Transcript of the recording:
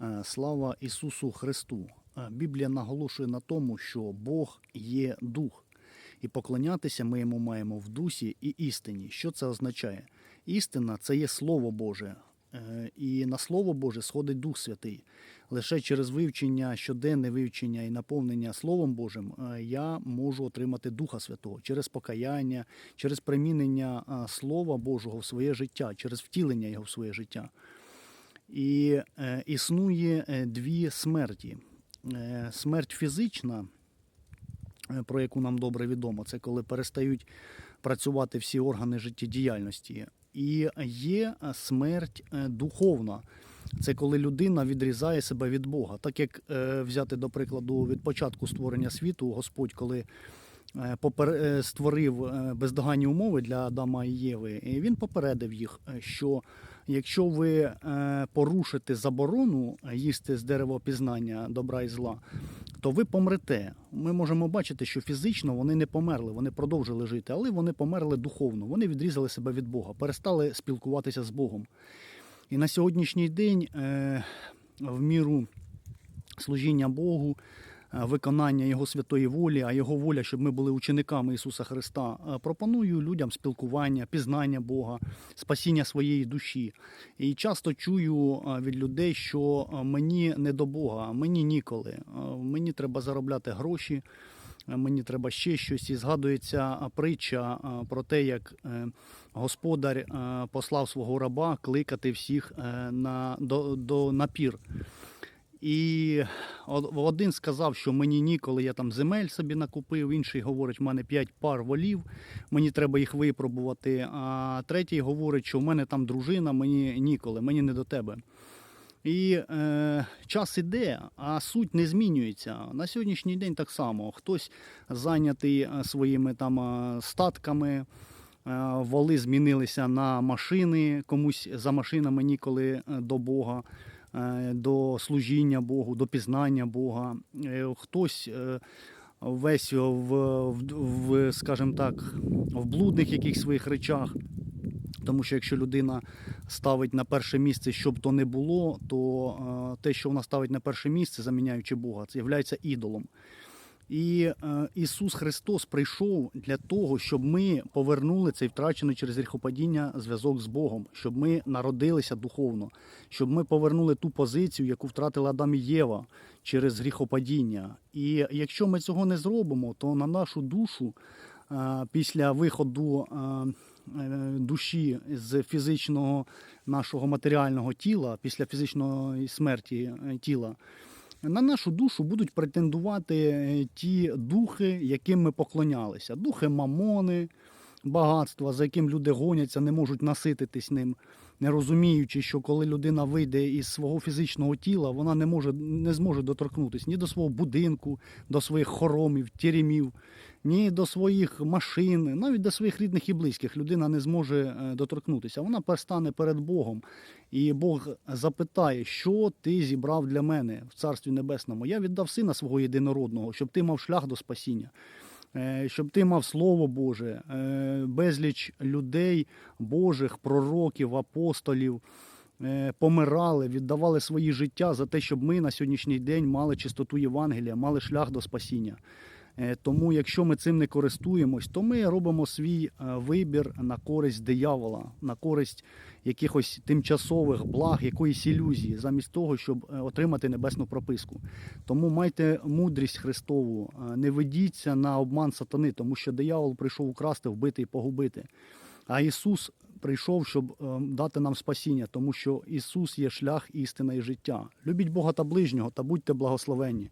Е, Слава Ісусу Христу! Е, Біблія наголошує на тому, що Бог є дух, і поклонятися ми йому маємо в дусі і істині. Що це означає? Істина це є Слово Боже, Е, і на Слово Боже сходить Дух Святий. Лише через вивчення, щоденне вивчення і наповнення Словом Божим я можу отримати Духа Святого через покаяння, через примінення Слова Божого в своє життя, через втілення його в своє життя. І е, існує е, дві смерті. Е, смерть фізична, е, про яку нам добре відомо, це коли перестають працювати всі органи життєдіяльності. І є е, смерть духовна. Це коли людина відрізає себе від Бога. Так як е, взяти до прикладу від початку створення світу, Господь, коли створив е, бездоганні умови для Адама і Єви, і він попередив їх, е, що якщо ви е, порушите заборону е, їсти з дерева пізнання добра і зла, то ви помрете. Ми можемо бачити, що фізично вони не померли, вони продовжили жити, але вони померли духовно. Вони відрізали себе від Бога, перестали спілкуватися з Богом. І на сьогоднішній день, е, в міру служіння Богу, е, виконання Його святої волі, а Його воля, щоб ми були учениками Ісуса Христа, е, пропоную людям спілкування, пізнання Бога, спасіння своєї душі. І часто чую е, від людей, що е, мені не до Бога, мені ніколи, е, мені треба заробляти гроші. е, Мені треба ще щось, і згадується е, притча е, про те, як е, господар е, послав свого раба кликати всіх е, на, до, до напір. І один сказав, що мені ніколи, я там земель собі накупив, інший говорить, в мене п'ять пар волів, мені треба їх випробувати. А третій говорить, що в мене там дружина, мені ніколи, мені не до тебе. І е, час іде, а суть не змінюється. На сьогоднішній день так само. Хтось зайнятий е, своїми там е, статками, е, воли змінилися на машини, комусь за машинами ніколи до Бога, до служіння Богу, до пізнання Бога. Е, Хтось е, весь в, в, скажімо так, в блудних якихось своїх речах. Тому що якщо людина ставить на перше місце, щоб то не було, то е, те, що вона ставить на перше місце, заміняючи Бога, це є ідолом. І е, Ісус Христос прийшов для того, щоб ми повернули цей втрачений через гріхопадіння зв'язок з Богом, щоб ми народилися духовно, щоб ми повернули ту позицію, яку втратила Адам і Єва через гріхопадіння. І якщо ми цього не зробимо, то на нашу душу е, після виходу е, е, душі з фізичного нашого матеріального тіла, після фізичної смерті е, тіла, на нашу душу будуть претендувати е, ті духи, яким ми поклонялися. Духи мамони, багатства, за яким люди гоняться, не можуть насититись ним, не розуміючи, що коли людина вийде із свого фізичного тіла, вона не може не зможе доторкнутися ні до свого будинку, до своїх хоромів, тєрімів, ні до своїх машин, навіть до своїх рідних і близьких людина не зможе е, доторкнутися. Вона перестане перед Богом, і Бог запитає, що ти зібрав для мене в Царстві Небесному. Я віддав сина свого єдинородного, щоб ти мав шлях до спасіння. Е, Щоб ти мав Слово Боже, е, безліч людей, Божих, пророків, апостолів е, помирали, віддавали свої життя за те, щоб ми на сьогоднішній день мали чистоту Євангелія, мали шлях до спасіння. Е, Тому, якщо ми цим не користуємось, то ми робимо свій е, вибір на користь диявола, на користь якихось тимчасових благ, якоїсь ілюзії, замість того, щоб е, отримати небесну прописку. Тому майте мудрість Христову, не ведіться на обман сатани, тому що диявол прийшов украсти, вбити і погубити. А Ісус прийшов, щоб дати нам спасіння, тому що Ісус є шлях, істина і життя. Любіть Бога та ближнього та будьте благословенні.